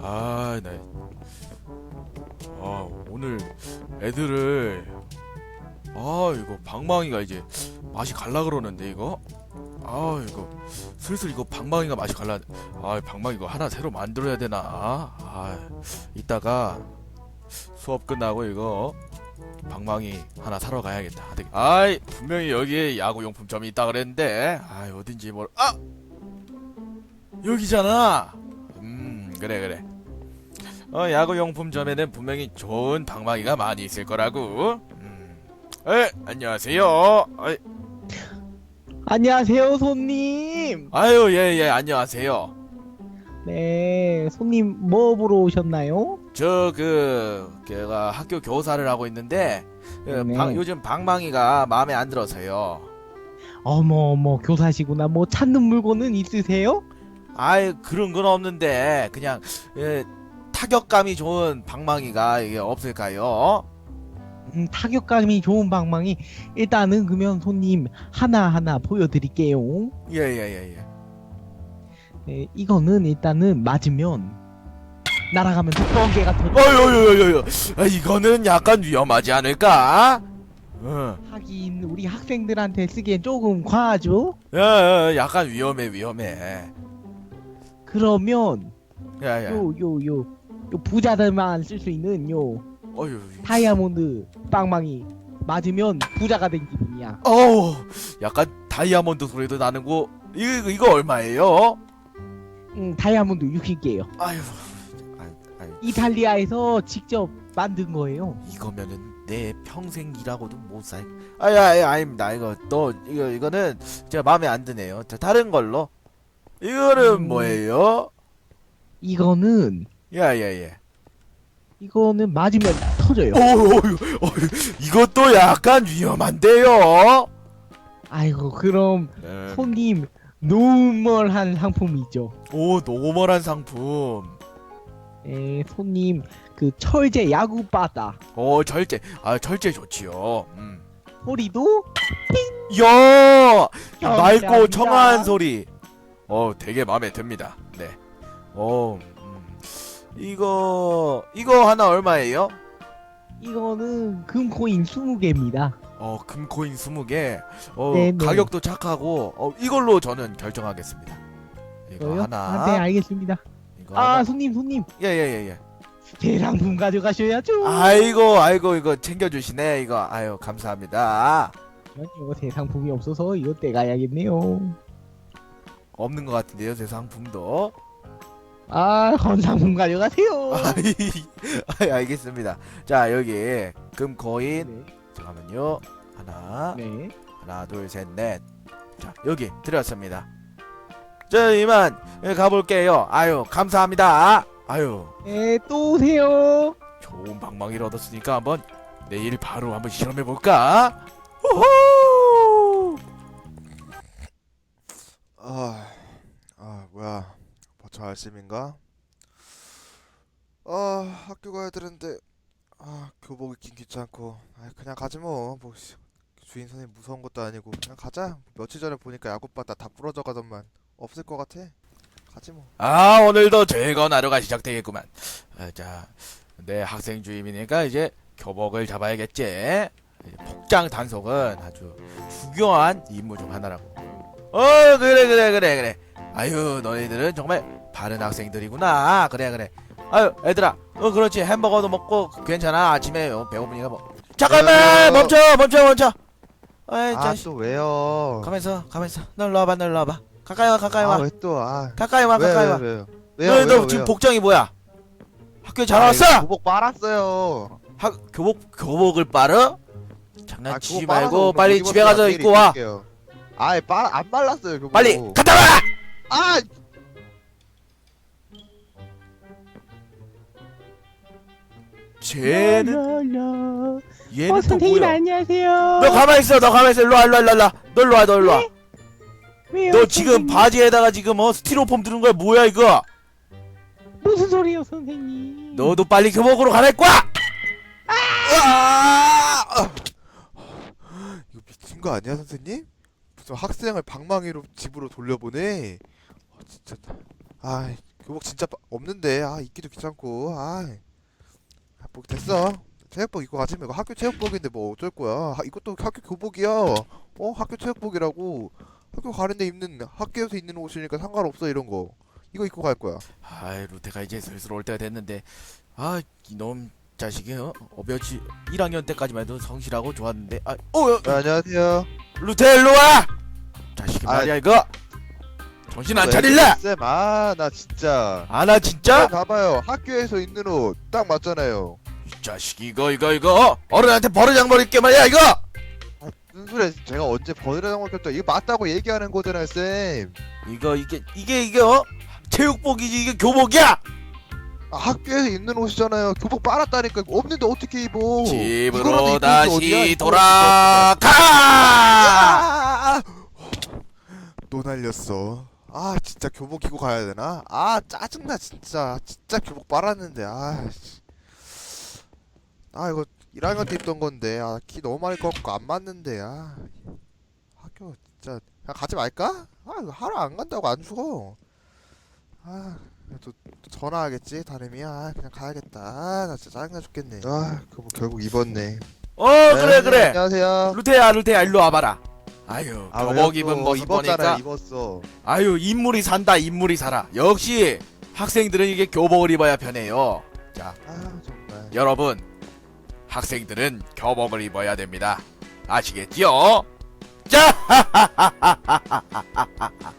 아, 나, 아 오늘 애들을 아 이거 방망이가 이제 맛이 갈라 그러는데 이거? 아 이거 슬슬 이거 방망이가 맛이 갈라. 아 방망이 이거 하나 새로 만들어야 되나? 아 이따가 수업 끝나고 이거 방망이 하나 사러 가야겠다. 아이 분명히 여기에 야구 용품점이 있다 그랬는데 아 어딘지 모르 아! 여기잖아! 음 그래 그래 어 야구용품점에는 분명히 좋은 방망이가 많이 있을 거라고 음. 에 안녕하세요 어이, 안녕하세요, 손님. 아유 예예 안녕하세요 네, 손님 뭐 보러 오셨나요? 저 그 제가 학교 교사를 하고 있는데 그 네. 방- 요즘 방망이가 마음에 안 들어서요 어머 어머 교사시구나. 뭐 찾는 물건은 있으세요? 아이 그런 건 없는데 그냥 예, 타격감이 좋은 방망이가 이게 없을까요? 음, 타격감이 좋은 방망이 일단은 그러면 손님 하나 하나 보여드릴게요. 예예예 예. 네, 이거는 일단은 맞으면 날아가면 뻥개가 터져. 어유유유유 아, 이거는 약간 위험하지 않을까? 응. 하긴 우리 학생들한테 쓰기엔 조금 과하죠. 야, 야, 약간 위험해 위험해. 그러면 야야. 요 요 요 요 부자들만 쓸 수 있는 요 어유. 다이아몬드 빵망이 맞으면 부자가 된 기분이야. 어우, 약간 다이아몬드 소리도 나는 거. 이거 이거 얼마예요? 음, 다이아몬드 60개요. 아유. 이탈리아에서 직접 만든 거예요. 이거면은 내 평생 일하고도 못 살. 아야, 아닙니다. 이거 너 이거 이거는 제가 마음에 안 드네요. 자, 다른 걸로. 이거는 음. 뭐예요? 이거는 야야야. 이거는 맞으면 터져요. 어유, 어유, 이것도 약간 위험한데요. 아이고 그럼 네. 손님 노멀한 상품이 있죠. 오 노멀한 상품 에, 손님 그 철제 야구 바다 오 철제 아 철제 좋지요 음. 소리도 야 맑고. 청아한 소리 어 되게 마음에 듭니다 네 어 음. 이거 이거 하나 얼마예요? 이거는 금코인 20개입니다. 어 금코인 20개 어 네네. 가격도 착하고 어 이걸로 저는 결정하겠습니다 이거 하나 아, 네 알겠습니다. 이거 아 하나 손님 손님 예예예예 대상품 가져가셔야죠. 아이고 아이고 이거 챙겨주시네 이거 아유 감사합니다 이거 대상품이 없어서 이거 떼가야겠네요. 없는 것 같은데요 제 상품도. 아 건상품 가져가세요. 아이, 아이, 알겠습니다. 자 여기 금코인. 네. 잠깐만요. 하나. 네. 하나 둘 셋 넷 자 여기 드렸습니다. 자 이만 예, 가볼게요. 아유 감사합니다. 아유. 네, 또 오세요. 좋은 방망이를 얻었으니까 한번 내일 바로 한번 실험해 볼까? 우후 뭐야 벌써 아침인가? 아 학교 가야 되는데 아 교복 입긴 귀찮고 아 그냥 가지 뭐, 뭐 씨, 주인 선생님 무서운 것도 아니고 그냥 가자. 며칠 전에 보니까 야구바다 다 부러져 가던만. 없을 것 같아. 가지 뭐. 아 오늘도 즐거운 하루가 시작되겠구만. 아, 자내 학생 주임이니까 이제 교복을 잡아야겠지. 복장 단속은 아주 중요한 임무 중 하나라고. 어 그래 그래 그래 그래 아유 너희들은 정말 바른 학생들이구나 그래 그래 아유 얘들아 어 그렇지 햄버거도 먹고 괜찮아 아침에 어, 배고프니까 뭐 잠깐만 왜요? 멈춰 멈춰 멈춰 아이 자식 아또 왜요 가만 있어 가만 있어 너 일로 와봐 너 일로 와봐 가까이 와 가까이 와 아왜 또 아 가까이 와 왜, 가까이 왜, 와 왜요 왜요 너희 너 왜요, 지금 왜요? 복장이 뭐야? 학교 잘 아이, 왔어? 교복 빨았어요 학 교복 교복을 빨아? 아, 장난치지 빨아서 말고 오늘 빨리 못 집에 입었어요. 가서 내일 입고 와. 입을게요. 아이 빨안 말랐어요 교복 빨리 갔다 와. 아 쟤는. 얘는 어 또 선생님 뭐야? 안녕하세요. 너 가만 있어. 너 가만 있어. 일로 와 일로 와 일로 와. 너 일로 와 너 일로 와. 왜요, 너 지금 선생님? 바지에다가 지금 어 스티로폼 드는 거야 뭐야 이거? 무슨 소리예요 선생님? 너도 빨리 교복으로 갈아입고 와. 아! 이거 미친 거 아니야 선생님? 무슨 학생을 방망이로 집으로 돌려보내? 아, 진짜. 아 교복 진짜 빠- 없는데. 아 입기도 귀찮고. 아, 아, 뭐 됐어. 체육복 입고 가지 뭐 이거 학교 체육복인데 뭐 어쩔 거야. 하, 이것도 학교 교복이야. 어 학교 체육복이라고. 학교 가는데 입는 학교에서 입는 옷이니까 상관없어 이런 거. 이거 입고 갈 거야. 아이 루테가 이제 슬슬 올 때가 됐는데. 아 이놈 자식이 어? 어벼치 1학년 때까지만 해도 성실하고 좋았는데. 아 어, 어, 네, 안녕하세요. 루테 일로 와! 자식이 아, 말이야 이거 정신 안 차릴래? 쌤 아 나 진짜. 아 나 진짜? 봐봐요. 학교에서 입는 옷 딱 맞잖아요. 이 자식 이거 이거 이거. 어른한테 버르장머리 있게 말이야 이거! 무슨 소리야 제가 언제 버리라고 했죠 이거 맞다고 얘기하는 거잖아요 쌤. 이거 이게 이게 이게 어 체육복이지 이게 교복이야! 아, 학교에서 입는 옷이잖아요. 교복 빨았다니까. 없는데 어떻게 입어? 이거라도 집으로 입을 수 어디야, 다시 이거. 돌아가! 아! 또 날렸어. 아 진짜 교복 입고 가야 되나? 아 짜증나 진짜. 진짜 교복 빨았는데 아. 씨. 아 이거 1학년 때 입던 건데 아 키 너무 많이 꺾고 안 맞는데 아 학교 진짜 그냥 가지 말까? 아 이거 하루 안 간다고 안 죽어. 아. 또, 또 전화하겠지 다름이야 아, 그냥 가야겠다 아 나 진짜 짜증나 죽겠네 아 교복 결국 입었네 어 그래 그래 안녕하세요 루테야 루테야 일로 와봐라 아유 아, 교복? 입은 또 입었잖아요, 보니까 입었어. 아유 인물이 산다 인물이 살아 역시 학생들은 이게 교복을 입어야 편해요 자 아 정말. 여러분 학생들은 교복을 입어야 됩니다 아시겠지요? 자